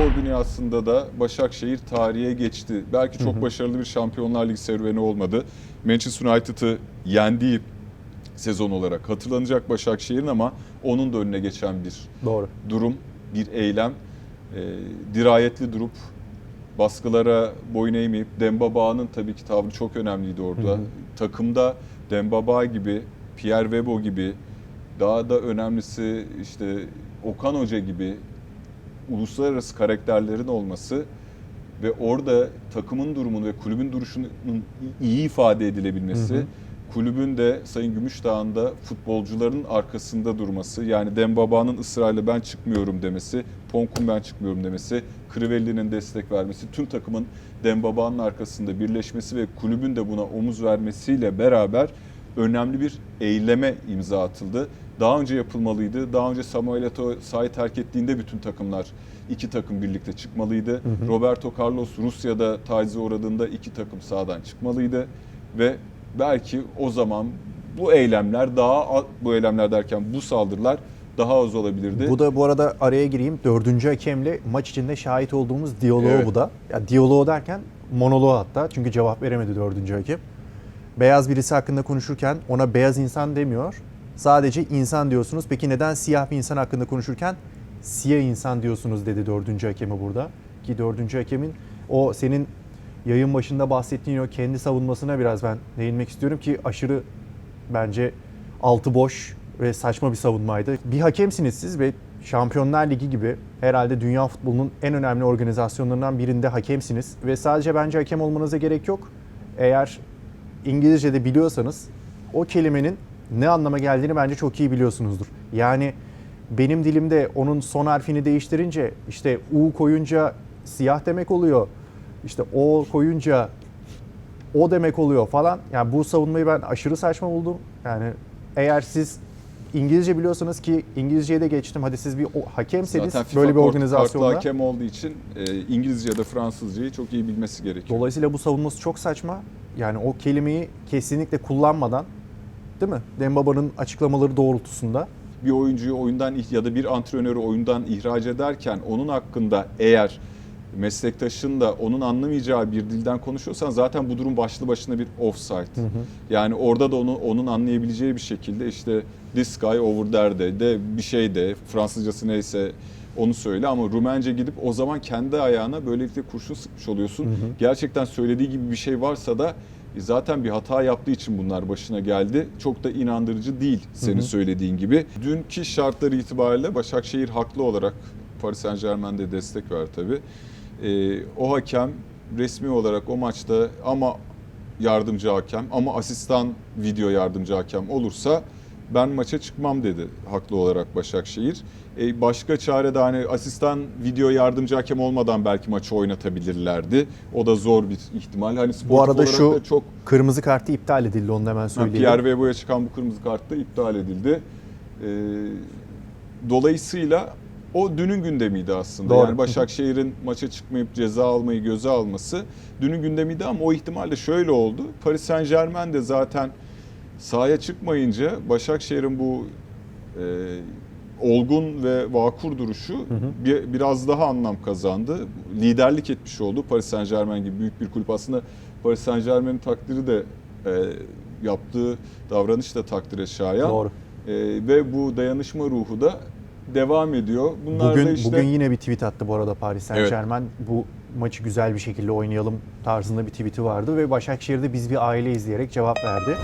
spor dünyasında da Başakşehir tarihe geçti. Belki çok başarılı bir Şampiyonlar Ligi serüveni olmadı. Manchester United'ı yendiği sezon olarak hatırlanacak Başakşehir'in ama onun da önüne geçen bir Doğru. durum, bir eylem. E, dirayetli durup baskılara boyun eğmeyip Dembaba'nın tabii ki tavrı çok önemliydi orada. Hı hı. Takımda Dembaba gibi, Pierre Webo gibi daha da önemlisi işte Okan Hoca gibi uluslararası karakterlerin olması ve orada takımın durumunu ve kulübün duruşunun iyi ifade edilebilmesi, Hı hı. kulübün de Sayın Gümüşdağ'ın da futbolcuların arkasında durması, yani Dembaba'nın ısrarla ben çıkmıyorum demesi, Ponk'un ben çıkmıyorum demesi, Crivelli'nin destek vermesi, tüm takımın Dembaba'nın arkasında birleşmesi ve kulübün de buna omuz vermesiyle beraber önemli bir eyleme imza atıldı. Daha önce yapılmalıydı. Daha önce Samuel Eto'o sahayı terk ettiğinde bütün takımlar iki takım birlikte çıkmalıydı. Roberto Carlos Rusya'da tacize uğradığında iki takım sahadan çıkmalıydı ve belki o zaman bu eylemler daha bu eylemler derken bu saldırılar daha az olabilirdi. Bu da bu arada araya gireyim. Dördüncü hakemle maç içinde şahit olduğumuz diyaloğu Evet. bu da. Ya diyaloğu derken monoloğu hatta. Çünkü cevap veremedi dördüncü hakem. Beyaz birisi hakkında konuşurken ona beyaz insan demiyor. Sadece insan diyorsunuz. Peki neden siyah bir insan hakkında konuşurken siyah insan diyorsunuz dedi dördüncü hakemi burada. Ki dördüncü hakemin o senin yayın başında bahsettiğin o kendi savunmasına biraz ben değinmek istiyorum ki aşırı bence altı boş ve saçma bir savunmaydı. Bir hakemsiniz siz ve Şampiyonlar Ligi gibi herhalde dünya futbolunun en önemli organizasyonlarından birinde hakemsiniz ve sadece bence hakem olmanıza gerek yok. Eğer İngilizce'de biliyorsanız o kelimenin ne anlama geldiğini bence çok iyi biliyorsunuzdur. Yani benim dilimde onun son harfini değiştirince işte U koyunca siyah demek oluyor. İşte O koyunca o demek oluyor falan. Yani bu savunmayı ben aşırı saçma buldum. Yani eğer siz İngilizce biliyorsanız ki İngilizceye de geçtim. Hadi siz bir hakemseniz Zaten FIFA böyle bir organizasyonda. kartlı hakem olduğu için e, İngilizce ya da Fransızcayı çok iyi bilmesi gerekiyor. Dolayısıyla bu savunması çok saçma. Yani o kelimeyi kesinlikle kullanmadan değil mi? Dembaba'nın açıklamaları doğrultusunda bir oyuncuyu oyundan ya da bir antrenörü oyundan ihraç ederken onun hakkında eğer meslektaşın da onun anlamayacağı bir dilden konuşuyorsan zaten bu durum başlı başına bir offside. Yani orada da onu onun anlayabileceği bir şekilde işte this guy over there de, de bir şey de Fransızcası neyse onu söyle ama Rumence gidip o zaman kendi ayağına böylelikle kurşun sıkmış oluyorsun. Gerçekten söylediği gibi bir şey varsa da e, zaten bir hata yaptığı için bunlar başına geldi. Çok da inandırıcı değil senin söylediğin gibi. Dünkü şartlar itibariyle Başakşehir haklı olarak Paris Saint Germain'de destek ver tabii. Ee, o hakem resmi olarak o maçta ama yardımcı hakem ama asistan video yardımcı hakem olursa ben maça çıkmam dedi haklı olarak Başakşehir. Ee, başka çare de hani asistan video yardımcı hakem olmadan belki maçı oynatabilirlerdi. O da zor bir ihtimal. Hani Bu arada şu çok kırmızı kartı iptal edildi onu da hemen söyleyeyim. Pierre Webo'ya çıkan bu kırmızı kart da iptal edildi. Ee, dolayısıyla o dünün gündemiydi aslında. Doğru. Yani Başakşehir'in maça çıkmayıp ceza almayı göze alması dünün gündemiydi ama o ihtimalle şöyle oldu. Paris Saint Germain de zaten sahaya çıkmayınca Başakşehir'in bu e, olgun ve vakur duruşu bir, biraz daha anlam kazandı. Liderlik etmiş oldu Paris Saint Germain gibi büyük bir kulüp. Aslında Paris Saint Germain'in takdiri de e, yaptığı davranış da takdire şayan. Doğru. E, ve bu dayanışma ruhu da devam ediyor. Bunlar Bugün da işte bugün yine bir tweet attı bu arada Paris Saint Evet. Germain. Bu maçı güzel bir şekilde oynayalım tarzında bir tweet'i vardı ve Başakşehir'de biz bir aile izleyerek cevap verdi.